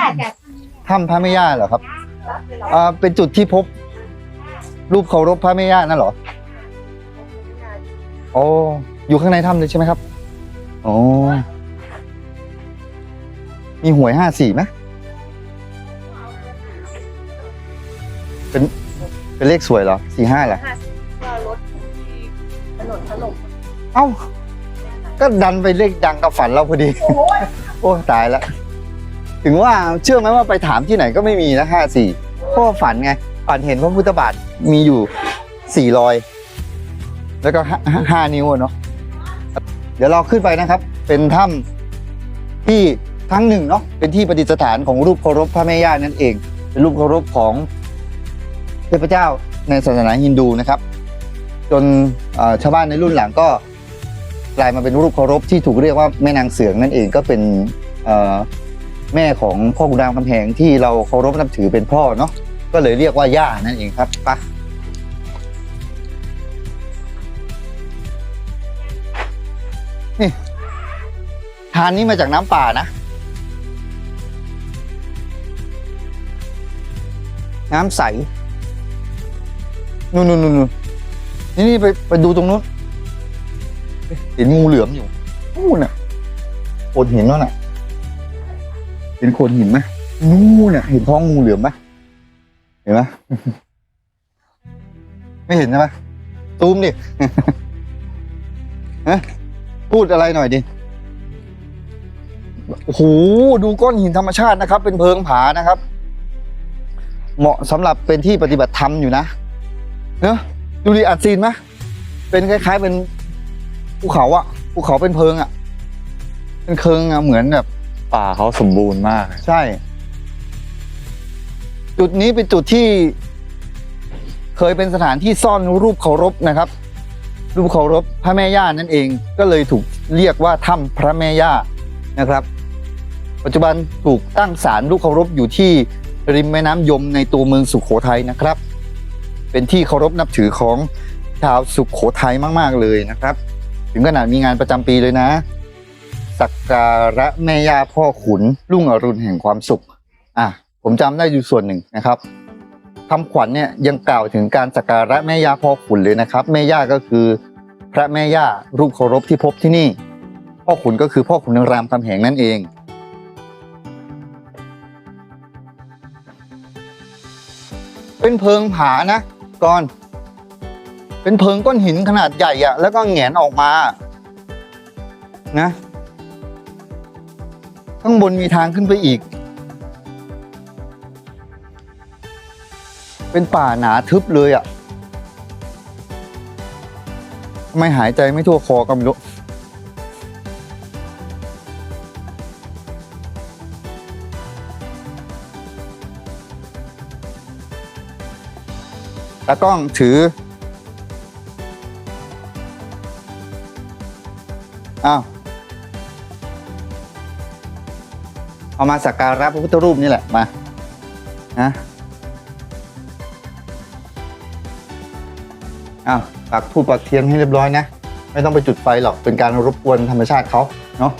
ย่าจ้ะถ้ำพระแม่ย่าเหรอครับอ่าเป็นจุดที่พบ รูปเคารพพระแม่ย่านั่นเหรอโอ้อยู่ข้างในถ้ำเลยใช่ไหมครับโอ้มีหวยห้าสี่ไหมเป็นเป็นเลขสวยเหรอสี่ห้าเหรอก็รถที่ถนนถล่มเอ้า ก็ดันไปเลขดังกับฝันเราพอดี โอ้ยโอ้ตายแล้ว ถึงว่าเชื่อไหมว่าไปถามที่ไหนก็ไม่มีนะห้าสี่เพราะว่าฝันไงฝันเห็นพระพุทธบาทมีอยู่สี่รอย แล้วก็ห้าห้านิ้วอะเนาะเดี๋ยวเราขึ้นไปนะครับ เป็นถ้ำที่ทั้งหนึ่งเนาะเป็นที่ประดิษฐานของรูปเคารพพระแม่ย่านั่นเอง เป็นรูปเคารพของเทพเจ้าในศาสนาฮินดูนะครับ จนชาวบ้านในรุ่นหลังก็กลายมาเป็นรูปเคารพที่ถูกเรียกว่าแม่นางเสืองนั่นเองก็เป็น แม่ของพ่อขุนรามคำแหงที่เราเคารพนับถือเป็นพ่อเนาะก็เลยเรียกว่าย่านั่นเองครับไปะนี่ทานนี้มาจากน้ำป่านะ น้ำใสนู่นนู่นนู่นนี่นี่ไปไปดูตรงนู้นเห็นงูเหลือมอยู่นู่นน่ะโขดหินนั่นน่ะ เห็นโขดหินไหมนู่นน่ะเห็นท้องงูเหลือมไหมเห็นไหมไม่เห็นใช่ไหมซูมดิฮะพูดอะไรหน่อยดิโอ้โหดูก้อนหินธรรมชาตินะครับ เป็นเพิงผานะครับ เหมาะสำหรับเป็นที่ปฏิบัติธรรมอยู่นะเนอะดูดิอัดซีนไหมเป็นคล้าย ๆ เป็นภูเขาอะภูเขาเป็นเพิงอะเป็นเพิงอะเหมือนแบบ ป่าเขาสมบูรณ์มากใช่ จุดนี้เป็นจุดที่ เคยเป็นสถานที่ซ่อนรูปเคารพนะครับ รูปเคารพพระแม่ย่านั่นเอง ก็เลยถูกเรียกว่าถ้ำพระแม่ย่านะครับ ปัจจุบันถูกตั้งศาลรูปเคารพอยู่ที่ริมแม่น้ำยมในตัวเมืองสุขโขทัยนะครับ เป็นที่เคารพนับถือของชาวสุขโขทัยมาก ๆ เลยนะครับ ถึงขนาดมีงานประจำปีเลยนะ สักการะแม่ย่าพ่อขุนรุ่งอรุณแห่งความสุข อะผมจำได้อยู่ส่วนหนึ่งนะครับคำขวัญเนี่ยยังกล่าวถึงการสักการะแม่ย่าพ่อขุนเลยนะครับ แม่ย่าก็คือ พระแม่ย่ารูปเคารพที่พบที่นี่ พ่อขุนก็คือพ่อขุนรามคำแหงนั่นเองเป็นเพิงผานะก่อน เป็นเพิงก้อนหินขนาดใหญ่อะแล้วก็แงนออกมา นะ ข้างบนมีทางขึ้นไปอีก เป็นป่าหนาทึบเลยอะ่ะทำไมหายใจไม่ทั่วคอก็ไม่รู้ตากล้องถือ อ้าว เอามาสักการะพระพุทธรูปนี่แหละมานะอ้าวปักธูปปักเทียนให้เรียบร้อยนะ ไม่ต้องไปจุดไฟหรอกเป็นการรบกวนธรรมชาติเขาเนาะ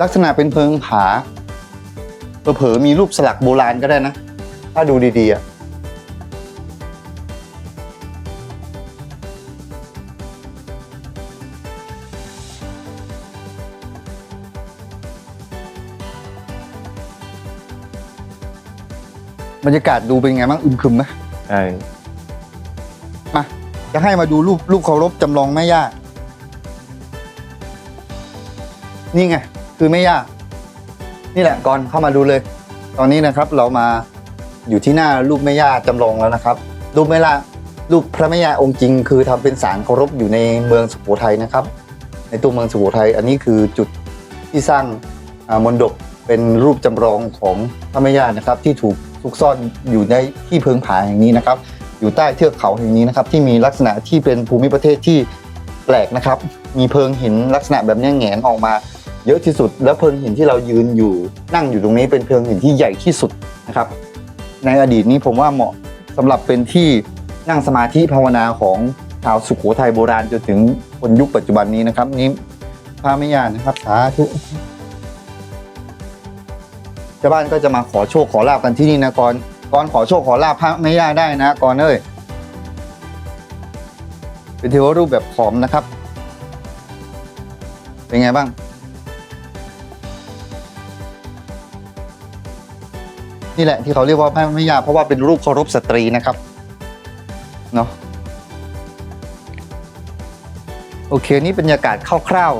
ลักษณะเป็นเพิงผาเผลอมีรูปสลักโบราณก็ได้นะ ถ้าดูดีๆอะ บรรยากาศดูเป็นไงบ้างอึมครึมไหมใช่มาจะให้มาดูรูปรูปเคารพจำลองแม่ย่า นี่ไง คือแม่ย่า นี่แหละก่อนเข้ามาดูเลย ตอนนี้นะครับเรามาอยู่ที่หน้ารูปแม่ย่าจำลองแล้วนะครับ รูปแม่ย่ารูปพระแม่ย่าองค์จริง คือทำเป็นศาลเคารพอยู่ในเมืองสุโขทัยนะครับ ในตัวเมืองสุโขทัยอันนี้คือจุดที่สร้างอ่ามนดบเป็นรูปจำลองของพระแม่ย่านะครับที่ถูก ซุกซ่อนอยู่ในที่เพิงผาแห่งนี้นะครับ อยู่ใต้เทือกเขาแห่งนี้นะครับ ที่มีลักษณะที่เป็นภูมิประเทศที่แปลกนะครับ มีเพิงหินลักษณะแบบนี้แหงนออกมาเยอะที่สุด แล้วเพิงหินที่เรายืนอยู่นั่งอยู่ตรงนี้เป็นเพิงหินที่ใหญ่ที่สุดนะครับ ในอดีตนี้ผมว่าเหมาะสำหรับเป็นที่นั่งสมาธิภาวนาของชาวสุโขทัยโบราณจนถึงคนยุคปัจจุบันนี้นะครับ นี้พระไม่ยานนะครับสาธุ ชาวบ้านก็จะมาขอโชคขอลาบกันที่นี่นะกอนกอนขอโชคขอลาบพระไม่ยาได้นะกอนเอ้ยเป็นเทวรูปแบบผอมนะครับ เป็นไงบ้าง นี่แหละที่เขาเรียกว่าพระไม่ยาเพราะว่าเป็นรูปเคารพสตรีนะครับเนาะโอเคนี่บรรยากาศคร่าว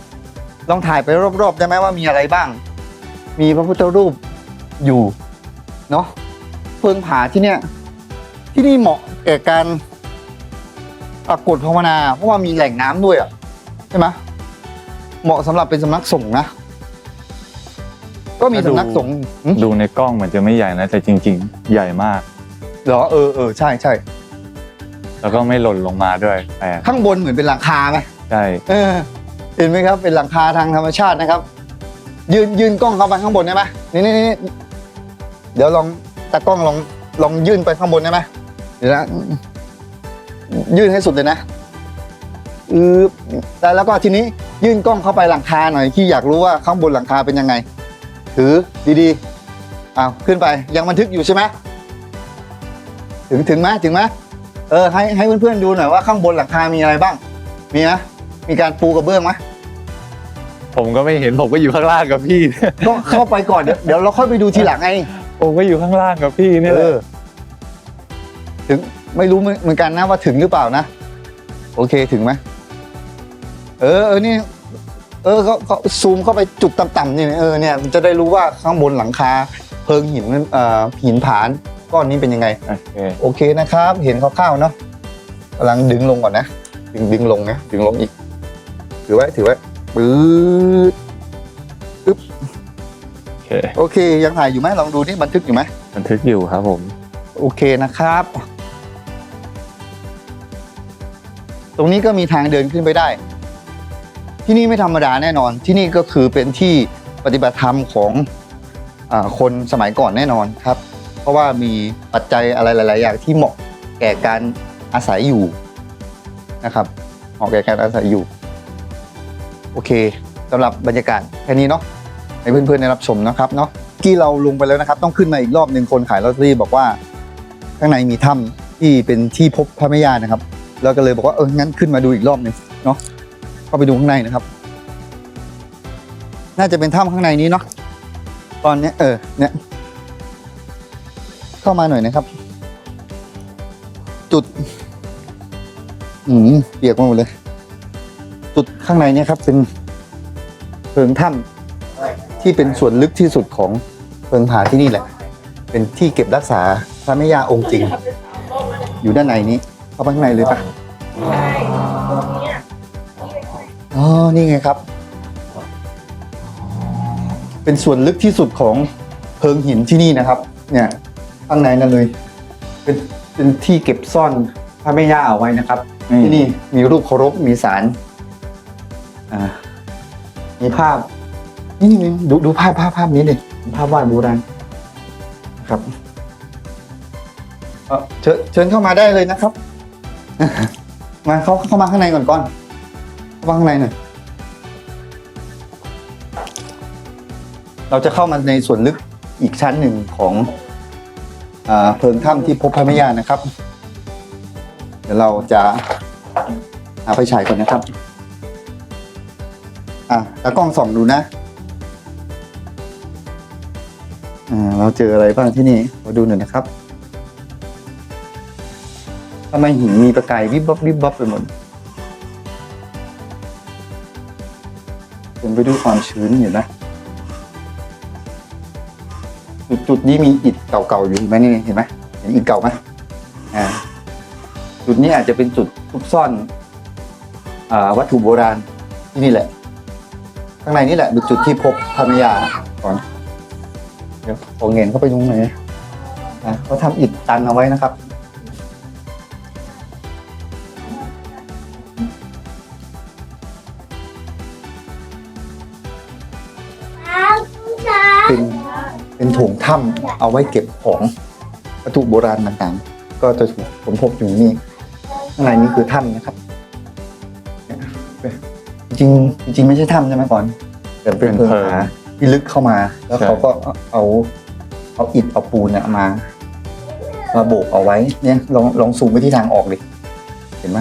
ๆลองถ่ายไปรอบๆได้ไหมว่ามีอะไรบ้าง มีพระพุทธรูปอยู่เนาะเพิงผาที่เนี่ยที่นี่เหมาะแก่การปรากฏภาวนา เพราะว่ามีแหล่งน้ำด้วยอะใช่ไหมเหมาะสำหรับเป็นสำนักสงฆ์นะ ก็มีสำนักสงฆ์หึดูในกล้องเหมือนจะไม่ใหญ่นะ แต่จริง ๆ ใหญ่มากเหรอเออเออใช่ใช่แล้วก็ไม่หล่นลงมาด้วยแปลกข้างบนเหมือนเป็นหลังคาไหมใช่เออเห็นไหมครับ เป็นหลังคาทางธรรมชาตินะครับ ยืนยืนกล้องเข้าไปข้างบนได้ไหมนี่นี่นี่เดี๋ยวลองตากล้องลองลองยื่นไปข้างบนได้ไหมเดี๋ยวนะยื่นให้สุดเลยนะอือแต่แล้วก็ทีนี้ยื่นกล้องเข้าไปหลังคาหน่อยที่อยากรู้ว่าข้างบนหลังคาเป็นยังไง ถือดีๆอ้าวขึ้นไปยังบันทึกอยู่ใช่ไหมถึงถึงไหมถึงไหมเออให้ให้เพื่อนๆดูหน่อยว่าข้างบนหลังคามีอะไรบ้าง มีไหมมีการปูกระเบื้องไหม ผมก็ไม่เห็นผมก็อยู่ข้างล่างกับพี่ ก็เข้าไปก่อนเดี๋ยวเดี๋ยวเราค่อยไปดูทีหลังไงผมก็อยู่ข้างล่างกับพี่เนี่ยแหเอละอถึงไม่รู้เหมือนกันนะว่าถึงหรือเปล่านะ โอเคถึงไหมเออเออนี่ เออเขาเขาซูมเข้าไปจุดต่ำๆนี่เออเนี่ยมันจะได้รู้ว่าข้างบนหลังคาเพิงหินนั้นเอ่อหินผานก้อนนี้เป็นยังไง โอเคโอเคนะครับ เห็นคร่าวๆเนาะกำลังดึงลงก่อนนะ ดึงดึงลงนะดึงลงอีก ถือไว้ถือไว้ ปื๊ดโอเคโอเค ยังถ่ายอยู่ไหมลองดูนี่บันทึกอยู่ไหมบันทึกอยู่ครับผม โอเคนะครับ ตรงนี้ก็มีทางเดินขึ้นไปได้ ที่นี่ไม่ธรรมดาแน่นอน ที่นี่ก็คือเป็นที่ปฏิบัติธรรมของอาคนสมัยก่อนแน่นอนครับ เพราะว่ามีปัจจัยอะไรหลาย ๆ อย่างที่เหมาะแก่การอาศัยอยู่นะครับเหมาะแก่การอาศัยอยู่ โอเคสำหรับบรรยากาศแค่นี้เนาะให้เพื่อนๆได้รับชมนะครับเนาะที่เราลงไปแล้วนะครับ ต้องขึ้นมาอีกรอบหนึ่งคนขายลอตเตอรี่บอกว่า ข้างในมีถ้ำที่เป็นที่พบพระแม่ย่านะครับแล้วก็เลยบอกว่าเอองั้นขึ้นมาดูอีกรอบหนึ่งเนาะเข้าไปดูข้างในนะครับ น่าจะเป็นถ้ำข้างในนี้เนาะตอนเนี้ยเออเนี่ยเข้ามาหน่อยนะครับ จุดอืมเปียกมาหมดเลย จุดข้างในเนี่ยครับเป็นเพิงถ้ำที่เป็นส่วนลึกที่สุดของเพิงผาที่นี่แหละ เป็นที่เก็บรักษาพระแม่ย่าองค์จริง อยู่ด้านในนี้เข้าไปข้างในเลยปะอ๋อนี่ไงครับ เป็นส่วนลึกที่สุดของเพิงหินที่นี่นะครับ เนี่ยข้างในนั่นเลย เป็นเป็นที่เก็บซ่อนพระแม่ย่าเอาไว้นะครับ ที่นี่มีรูปเคารพมีสาร อ่ามีภาพ นี่นี่ดูดูภาพภาพภาพนี้เลยภาพวาดโบราณครับเชิญเชิญเข้ามาได้เลยนะครับ มาเข้าเข้ามาข้างในก่อนก่อนเข้ามาข้างในหน่อยเราจะเข้ามาในส่วนลึกอีกชั้นหนึ่งของอเพิงถ้ำที่พบพระมยานะครับ เดี๋ยวเราจะหาไฟฉายก่อนนะครับ อะตากล้องส่องดูนะ อ่า เราเจออะไรบ้างที่นี่มาดูหน่อยนะครับทำไมหินมีประกายวิบวับวิบวับไปหมดเต็มไปด้วยความชื้นเห็นไหมจุดจุดนี้มีอิฐเก่าๆอยู่เห็นไหมนี่เห็นไหมเห็นอิฐเก่าไหมอ่า จุดนี้อาจจะเป็นจุดซุกซ่อนอาวัตถุโบราณที่นี่แหละ ข้างในนี่แหละเป็นจุดที่พบพระแมยาก่อนเดี๋ยวขอเงินเข้าไปตรงไหนอะเขาทำอิฐตันเอาไว้นะครับเป็นเป็นโถงถ้ำเอาไว้เก็บของวัตถุโบราณต่างก็จะถูกค้นพบอยู่นี่ข้างในนี้คือถ้ำนะครับเนี่ย จริงๆจริงๆไม่ใช่ถ้ำใช่ไหมก่อน แต่เป็นเพิงผาที่ลึกเข้ามา แล้วเขาก็เอาเอาอิฐเอาปูนเนี่ยมามาโบกเอาไว้ เนี่ยลองลองซูมไปที่ทางออกดิเห็นไหม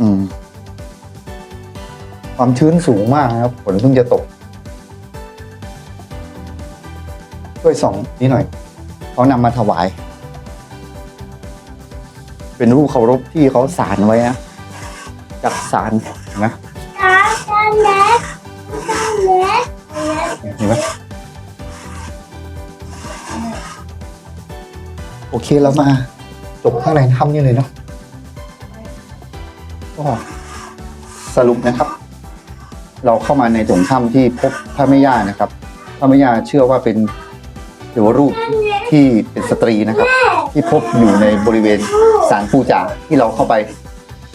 อืม ความชื้นสูงมากนะครับฝนเพิ่งจะตกช่วยส่องนิดหน่อยเขานำมาถวาย เป็นรูปเคารพที่เขาสารไว้นะจากสาร เห็นไหมเห็นไหมโอเคเรามาจบข้างในถ้ำนี่เลยเนาะก็สรุปนะครับ เราเข้ามาในถงถ้ำที่พบพระแม่ย่านะครับพระแม่ย่าเชื่อว่าเป็นเทวรูปที่เป็นสตรีนะครับ ที่พบอยู่ในบริเวณศาลปูจาที่เราเข้าไปป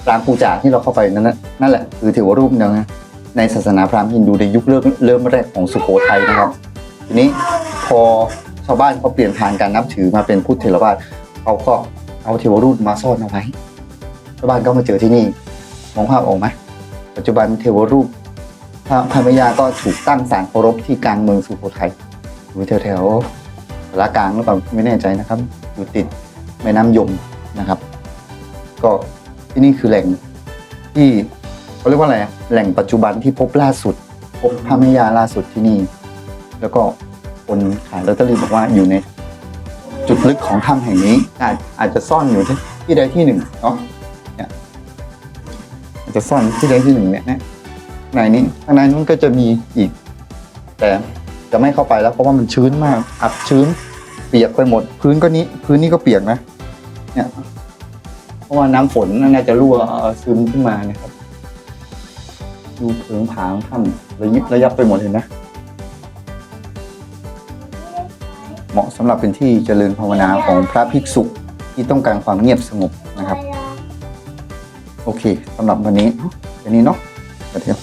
รางปูจาที่เราเข้าไปนั่นนั่นแหละคือเทวรูปหนึงนะในศาสนาพราหมณ์ฮินดูในยุคเริ่มเริ่มแรกของสุโขทัยนะครับ ทีนี้พอชาวบ้านเขาเปลี่ยนผ่านการนับถือมาเป็นพุทธเถรวาทเขาก็เอาเทวรูปมาซ่อนเอาไว้ชาวบ้านก็มาเจอที่นี่มองภาพออกไหมปัจจุบันเทวรูปพระพรมยาก็ถูกตั้งศาลเคารพที่กลางเมืองสุโขทัยอยู่แถวแถวๆสากลางหรือเปล่าไม่แน่ใจนะครับ อยู่ติดแม่น้ำยมนะครับ ก็ ที่นี่คือแหล่งที่เขาเรียกว่าอะไรแหล่งปัจจุบันที่พบล่าสุด พบพระแม่ยาล่าสุดที่นี่ แล้วก็คนขายลอตเตอรี่บอกว่าอยู่ในจุดลึกของถ้ำแห่งนี้อาจอาจจะซ่อนอยู่ที่ที่ใดที่หนึ่งเนาะเนี่ยอาจจะซ่อนที่ใดที่หนึ่งเนี่ยนะในนี้ข้างในนู้นก็จะมีอีก แต่จะไม่เข้าไปแล้วเพราะว่ามันชื้นมาก อับชื้น เปียกไปหมด พื้นก็นี้ พื้นนี่ก็เปียกนะ เนี่ย เพราะว่าน้ำฝนน่าจะรั่วซึมขึ้นมานะครับ ดูเพิงผางถ้ำระยิบระยับไปหมดเห็นะ เหมาะสำหรับเป็นที่เจริญภาวนาของพระภิกษุที่ต้องการความเงียบสงบนะครับ โอเคสำหรับวันนี้แค่นี้เนาะเดี๋ยว